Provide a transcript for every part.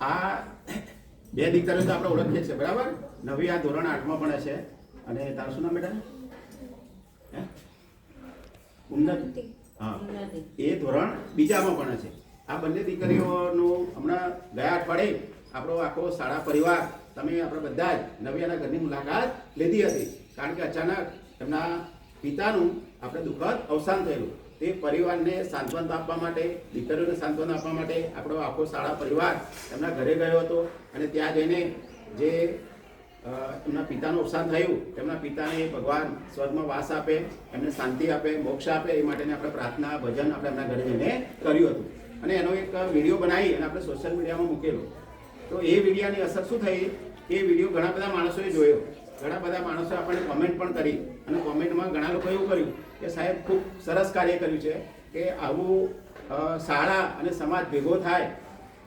આ બે દીકરીઓ તો આપણે ઓળખીએ છીએ બરાબર? નવી આ ધોરણ આઠમાં ભણે છે. અને તારું શું નામ બેટા? ઉન્નતિ. હા. એ ધોરણ બીજામાં ભણે છે. આ બંને દીકરીઓનું હમણાં ગયા અઠવાડિયે આપણો આખો શાળા પરિવાર તમે આપણે બધા જ નવિયાના ઘરની મુલાકાત લીધી હતી. કારણ કે અચાનક એમના પિતાનું આપણે દુઃખદ અવસાન થયેલું. તે પરિવારને સાંત્વન આપવા માટે, દીકરીઓને સાંત્વન આપવા માટે આપણો આખો શાળા પરિવાર એમના ઘરે ગયો હતો અને ત્યાં જઈને જે એમના પિતાનું અવસાન થયું તેમના પિતાને ભગવાન સ્વર્ગમાં વાસ આપે, એમને શાંતિ આપે, મોક્ષ આપે, એ માટેની આપણે પ્રાર્થના, ભજન આપણે એમના ઘરે જઈને કર્યું હતું. અને એનો એક વીડિયો બનાવી અને આપણે સોશિયલ મીડિયામાં મૂકેલો. તો એ વિડીયાની અસર શું થઈ? એ વીડિયો ઘણા બધા માણસોએ જોયો. ઘણા બધા માણસો આપણને કોમેન્ટ પણ કરી અને કોમેન્ટમાં ઘણા લોકો એવું કર્યું કે સાહેબ ખૂબ સરસ કાર્ય કર્યું છે કે આવું શાળા અને સમાજ ભેગો થાય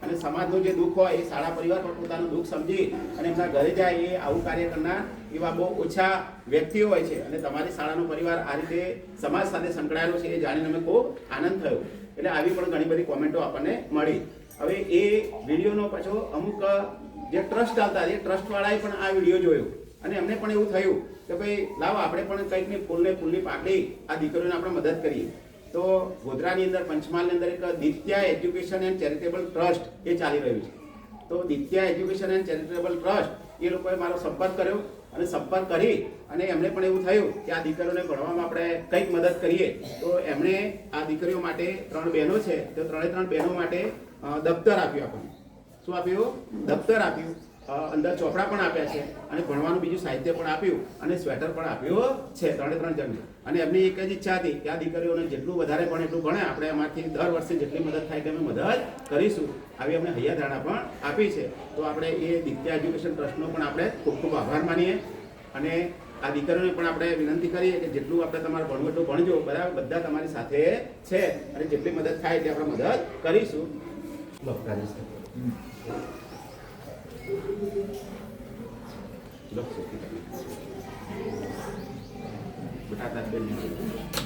અને સમાજનું જે દુઃખ હોય એ શાળા પરિવાર પણ પોતાનું દુઃખ સમજી અને એમના ઘરે જાય એ આવું કાર્ય કરનાર એવા બહુ ઓછા વ્યક્તિઓ હોય છે અને તમારી શાળાનો પરિવાર આ રીતે સમાજ સાથે સંકળાયેલો છે એ જાણીને અમે ખૂબ આનંદ થયો. એટલે આવી પણ ઘણી બધી કોમેન્ટો આપણને મળી. હવે એ વિડીયોનો પાછો અમુક જે ટ્રસ્ટ આવતા એ ટ્રસ્ટવાળાએ પણ આ વીડિયો જોયો. અને એમને પણ એવું થયું કે ભાઈ, લાવો આપણે પણ કંઈક ને ફૂલને ફૂલની પાકડી આ દીકરીઓને આપણે મદદ કરીએ. તો ગોધરાની અંદર, પંચમહાલની અંદર એક Ditya education and charitable trust એ ચાલી રહ્યું છે. તો Ditya education and charitable trust એ લોકોએ મારો સંપર્ક કર્યો અને સંપર્ક કરી અને એમને પણ એવું થયું કે આ દીકરીઓને ભણવામાં આપણે કંઈક મદદ કરીએ. તો એમણે આ દીકરીઓ માટે ત્રણ બહેનો છે, તો ત્રણે ત્રણ બહેનો માટે દફતર આપ્યું આપણને. શું આપ્યું? દફતર આપ્યું. અંદર ચોપડા પણ આપ્યા છે અને ભણવાનું બીજું સાહિત્ય પણ આપ્યું અને સ્વેટર પણ આપ્યું છે ત્રણે ત્રણ જણને. અને એમની એક જ ઈચ્છા હતી કે આ દીકરીઓને જેટલું વધારે ભણે એટલું ભણે આપણે એમાંથી દર વર્ષે જેટલી મદદ થાય તેમ મદદ કરીશું. આવી અમને હૈયાધારણા પણ આપી છે. તો આપણે એ દિત્યા એજ્યુકેશન ટ્રસ્ટનો પણ આપણે ખૂબ ખૂબ આભાર માનીએ અને આ દીકરીઓને પણ આપણે વિનંતી કરીએ કે જેટલું આપણે તમારે ભણવું એટલું ભણજો બરાબર? બધા તમારી સાથે છે અને જેટલી મદદ થાય એટલી આપણે મદદ કરીશું. Look, look at that. Look at that.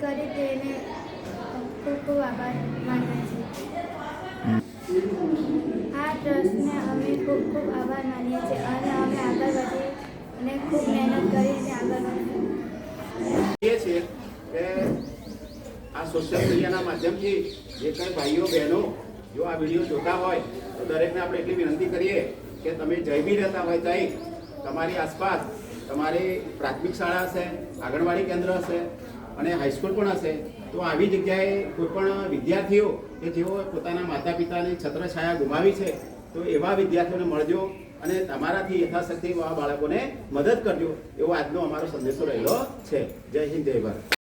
કરી તેને ખૂબ ખૂબ આભાર માનીએ છીએ. આ ટ્રસ્ટને અમે ખૂબ ખૂબ આભાર માનીએ છીએ અને અમે આગળ વધી અને ખૂબ મહેનત કરીને આગળ કે આ સોશિયલ મીડિયાના માધ્યમથી જે કંઈ ભાઈઓ, બહેનો જો આ વીડિયો જોતા હોય, તો દરેકને આપણે એટલી વિનંતી કરીએ કે તમે જઈ બી રહેતા હોય ત્યાં તમારી આસપાસ તમારી પ્રાથમિક શાળા હશે, આંગણવાડી કેન્દ્ર હશે અને હાઈસ્કૂલ પણ હશે, તો આવી જગ્યાએ કોઈ પણ વિદ્યાર્થીઓ કે જેઓ પોતાના માતા પિતાની છત્રછાયા ગુમાવી છે, તો એવા વિદ્યાર્થીઓને મળજો અને તમારાથી યથાશક્તિ એવા બાળકોને મદદ કરજો એવો આજનો અમારો સંદેશો રહેલો છે. જય હિન્દ, જય ભારત.